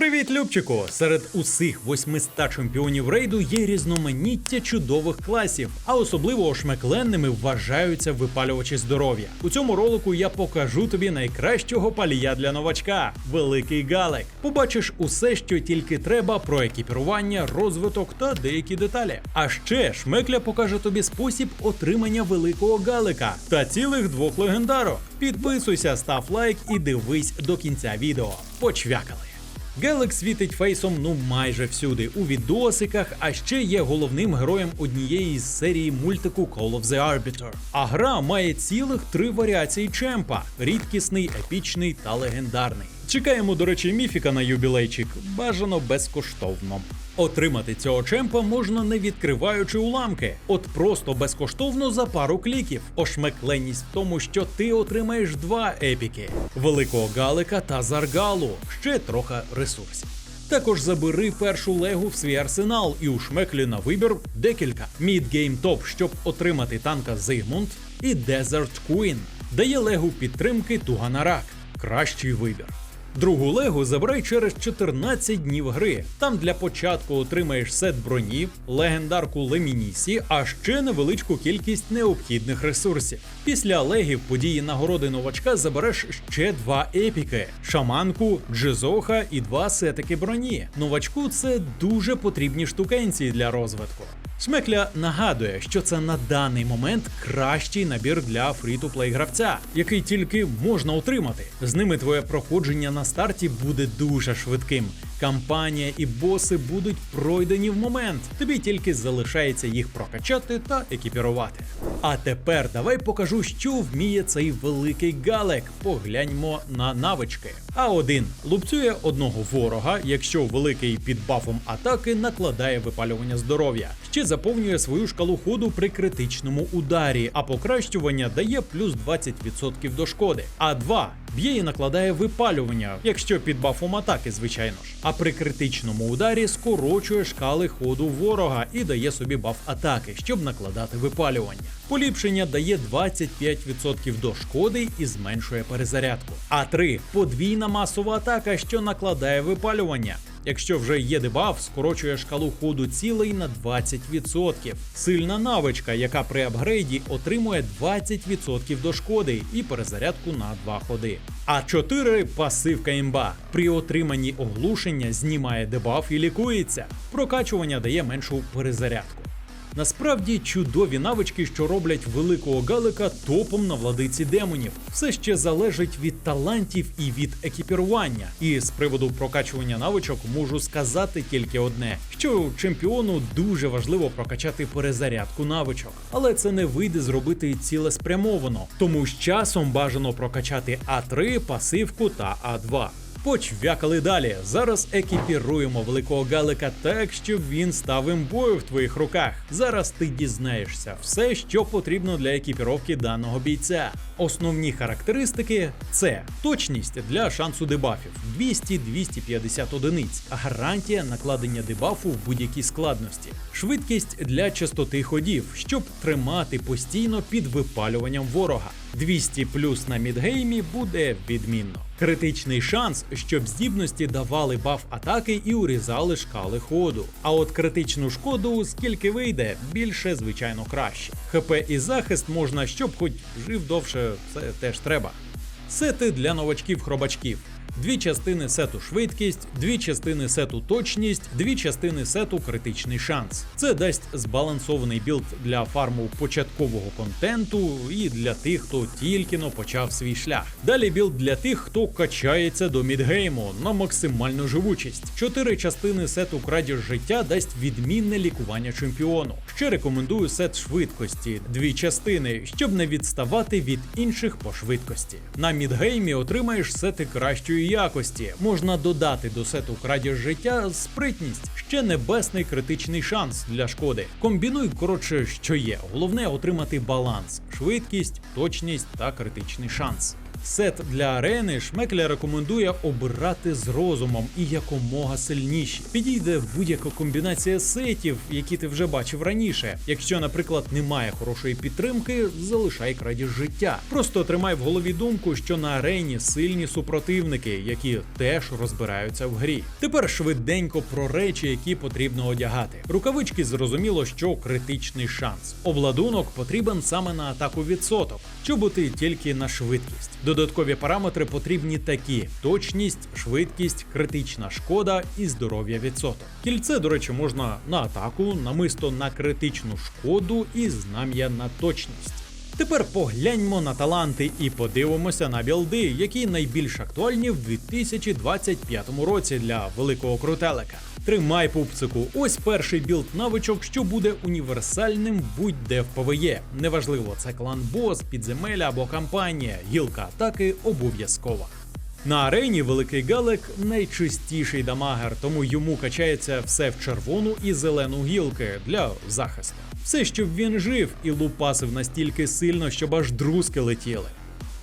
Привіт, Любчику! Серед усіх 800 чемпіонів рейду є різноманіття чудових класів, а особливо ошмекленними вважаються випалювачі здоров'я. У цьому ролику я покажу тобі найкращого палія для новачка великий галек. Побачиш усе, що тільки треба про екіпірування, розвиток та деякі деталі. А ще шмекля покаже тобі спосіб отримання великого галика та цілих двох легендарок. Підписуйся, став лайк і дивись до кінця відео. Почвякали! Гелек світить фейсом ну майже всюди у відосиках, а ще є головним героєм однієї з серії мультику Call of the Arbiter. А гра має цілих три варіації чемпа: рідкісний, епічний та легендарний. Чекаємо, до речі, міфіка на юбілейчик, бажано безкоштовно. Отримати цього чемпа можна не відкриваючи уламки, от просто безкоштовно за пару кліків. Ошмекленність в тому, що ти отримаєш два епіки: великого галика та заргалу, ще трохи ресурсів. Також забери першу легу в свій арсенал і у шмеклі на вибір декілька. Мідгейм топ, щоб отримати танка Зигмунд, і Desert Queen. Дає легу підтримки Туганарак. Кращий вибір. Другу легу забирай через 14 днів гри. Там для початку отримаєш сет броні, легендарку Лемінісі, а ще невеличку кількість необхідних ресурсів. Після легів події нагороди новачка забереш ще два епіки: шаманку, джезоха і два сетики броні. Новачку це дуже потрібні штукенці для розвитку. Шмекля нагадує, що це на даний момент кращий набір для фрі-ту-плей гравця, який тільки можна отримати. З ними твоє проходження на старті буде дуже швидким. Кампанія і боси будуть пройдені в момент. Тобі тільки залишається їх прокачати та екіпірувати. А тепер давай покажу, що вміє цей великий галек. Погляньмо на навички. А1 лупцює одного ворога, якщо великий під бафом атаки накладає випалювання здоров'я. Ще заповнює свою шкалу ходу при критичному ударі, а покращування дає плюс 20% до шкоди. А2 б'є і накладає випалювання, якщо під бафом атаки, звичайно ж. А при критичному ударі скорочує шкали ходу ворога і дає собі баф атаки, щоб накладати випалювання. Поліпшення дає 25% до шкоди і зменшує перезарядку. А3 подвійна масова атака, що накладає випалювання. Якщо вже є дебаф, скорочує шкалу ходу цілей на 20%. Сильна навичка, яка при апгрейді отримує 20% до шкоди і перезарядку на 2 ходи. А 4 пасивка імба. При отриманні оглушення знімає дебаф і лікується. Прокачування дає меншу перезарядку. Насправді чудові навички, що роблять великого галика топом на владиці демонів. Все ще залежить від талантів і від екіпірування. І з приводу прокачування навичок можу сказати тільки одне: що чемпіону дуже важливо прокачати перезарядку навичок, але це не вийде зробити цілеспрямовано. Тому з часом бажано прокачати А3, пасивку та А2. Почвякали далі. Зараз екіпіруємо великого галика так, щоб він став імбою в твоїх руках. Зараз ти дізнаєшся все, що потрібно для екіпіровки даного бійця. Основні характеристики це точність для шансу дебафів 200-250 одиниць, гарантія накладення дебафу в будь-якій складності, швидкість для частоти ходів, щоб тримати постійно під випалюванням ворога. 200 плюс на мідгеймі буде відмінно. Критичний шанс, щоб здібності давали баф атаки і урізали шкали ходу. А от критичну шкоду, скільки вийде, більше, звичайно, краще. ХП і захист можна, щоб хоч жив довше, це теж треба. Сети для новачків-хробачків. Дві частини сету швидкість, дві частини сету точність, дві частини сету критичний шанс. Це дасть збалансований білд для фарму початкового контенту і для тих, хто тільки но почав свій шлях. Далі білд для тих, хто качається до мідгейму на максимальну живучість. Чотири частини сету крадіж життя дасть відмінне лікування чемпіону. Ще рекомендую сет швидкості, дві частини, щоб не відставати від інших по швидкості. На мідгеймі отримаєш сети кращої якості. Можна додати до сету крадіж життя спритність, ще небесний критичний шанс для шкоди. Комбінуй, коротше, що є. Головне отримати баланс, швидкість, точність та критичний шанс. Сет для арени Шмекля рекомендує обирати з розумом і якомога сильніші. Підійде будь-яка комбінація сетів, які ти вже бачив раніше. Якщо, наприклад, немає хорошої підтримки, залишай крадіж життя. Просто тримай в голові думку, що на арені сильні супротивники, які теж розбираються в грі. Тепер швиденько про речі, які потрібно одягати. Рукавички зрозуміло, що критичний шанс. Обладунок потрібен саме на атаку відсоток, щоб бути тільки на швидкість. Додаткові параметри потрібні такі: точність, швидкість, критична шкода і здоров'я відсоток. Кільце, до речі, можна на атаку, намисто на критичну шкоду і знам'я на точність. Тепер погляньмо на таланти і подивимося на білди, які найбільш актуальні в 2025 році для великого крутелика. Тримай пупцику. Ось перший білд навичок, що буде універсальним будь-де в ПВЕ. Неважливо, це клан бос, підземелля або кампанія. Гілка атаки обов'язкова. На арені великий Галек найчистіший дамагер, тому йому качається все в червону і зелену гілки для захисту. Все, щоб він жив і лупасив настільки сильно, щоб аж друзки летіли.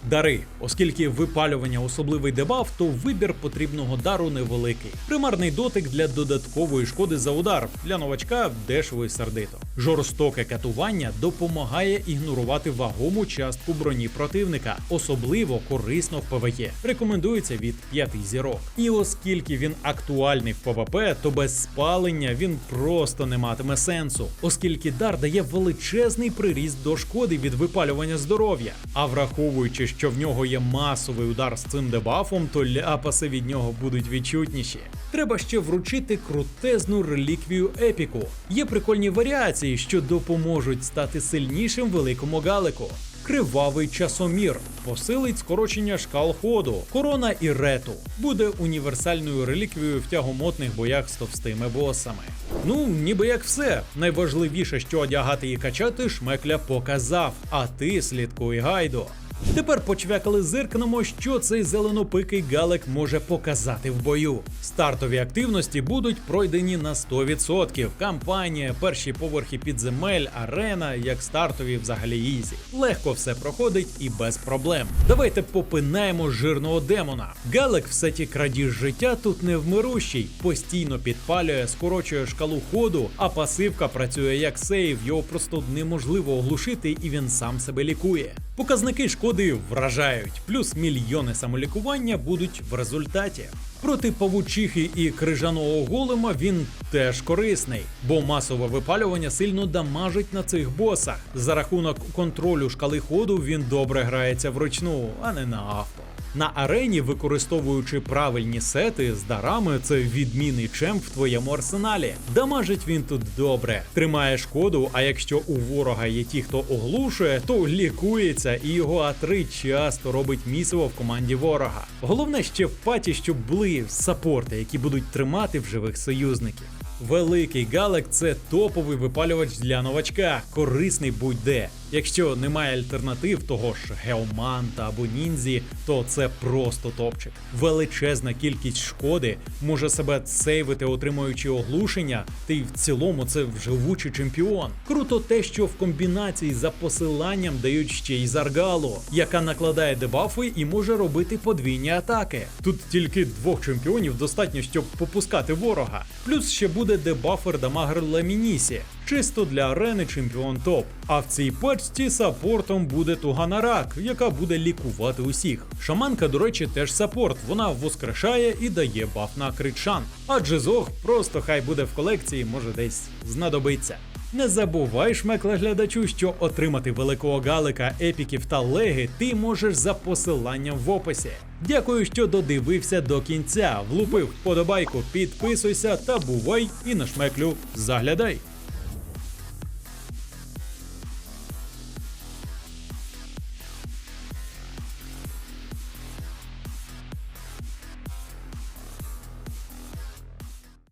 Дари, оскільки випалювання особливий дебаф, то вибір потрібного дару невеликий. Примарний дотик для додаткової шкоди за удар для новачка дешево і сердито. Жорстоке катування допомагає ігнорувати вагому частку броні противника, особливо корисно в ПВЕ. Рекомендується від 5 зірок. І оскільки він актуальний в ПВП, то без спалення він просто не матиме сенсу, оскільки дар дає величезний приріст до шкоди від випалювання здоров'я. А враховуючи, що в нього є масовий удар з цим дебафом, то ляпаси від нього будуть відчутніші. Треба ще вручити крутезну реліквію епіку. Є прикольні варіації, що допоможуть стати сильнішим великому галику. Кривавий часомір посилить скорочення шкал ходу, корона і рету буде універсальною реліквією в тягомотних боях з товстими босами. Ну, ніби як все. Найважливіше, що одягати і качати, шмекля показав. А ти слідкуй гайдо. Тепер почвякали зиркнемо, що цей зеленопикий галек може показати в бою. Стартові активності будуть пройдені на 100%. Кампанія, перші поверхи підземель, арена, як стартові взагалі ізі. Легко все проходить і без проблем. Давайте попинаємо жирного демона. Галек в сеті крадіж життя тут невмирущий, постійно підпалює, скорочує шкалу ходу, а пасивка працює як сейв, його просто неможливо оглушити, і він сам себе лікує. Показники шкоди вражають, плюс мільйони самолікування будуть в результаті. Проти павучихи і крижаного голема він теж корисний, бо масове випалювання сильно дамажить на цих босах. За рахунок контролю шкали ходу він добре грається вручну, а не на авто. На арені, використовуючи правильні сети з дарами, це відмінний чемп в твоєму арсеналі. Дамажить він тут добре, тримає шкоду. А якщо у ворога є ті, хто оглушує, то лікується, і його А3 часто робить місиво в команді ворога. Головне ще в паті, щоб були сапорти, які будуть тримати в живих союзників. Великий Галек це топовий випалювач для новачка, корисний будь-де. Якщо немає альтернатив того ж Геоманта або ніндзі, то це просто топчик. Величезна кількість шкоди може себе сейвити, отримуючи оглушення, та й в цілому це живучий чемпіон. Круто те, що в комбінації за посиланням дають ще й заргалу, яка накладає дебафи і може робити подвійні атаки. Тут тільки двох чемпіонів достатньо, щоб попускати ворога. Плюс ще буде дебафер дамагер Ламінісі, чисто для арени чемпіон топ. А в цій пачці саппортом буде Туганарак, яка буде лікувати усіх. Шаманка, до речі, теж саппорт. Вона воскрешає і дає баф на критшан. А Джизох просто хай буде в колекції, може десь знадобиться. Не забувай, шмекле глядачу, що отримати великого галика, епіків та леги ти можеш за посиланням в описі. Дякую, що додивився до кінця. Влупив вподобайку, підписуйся та бувай і на шмеклю заглядай.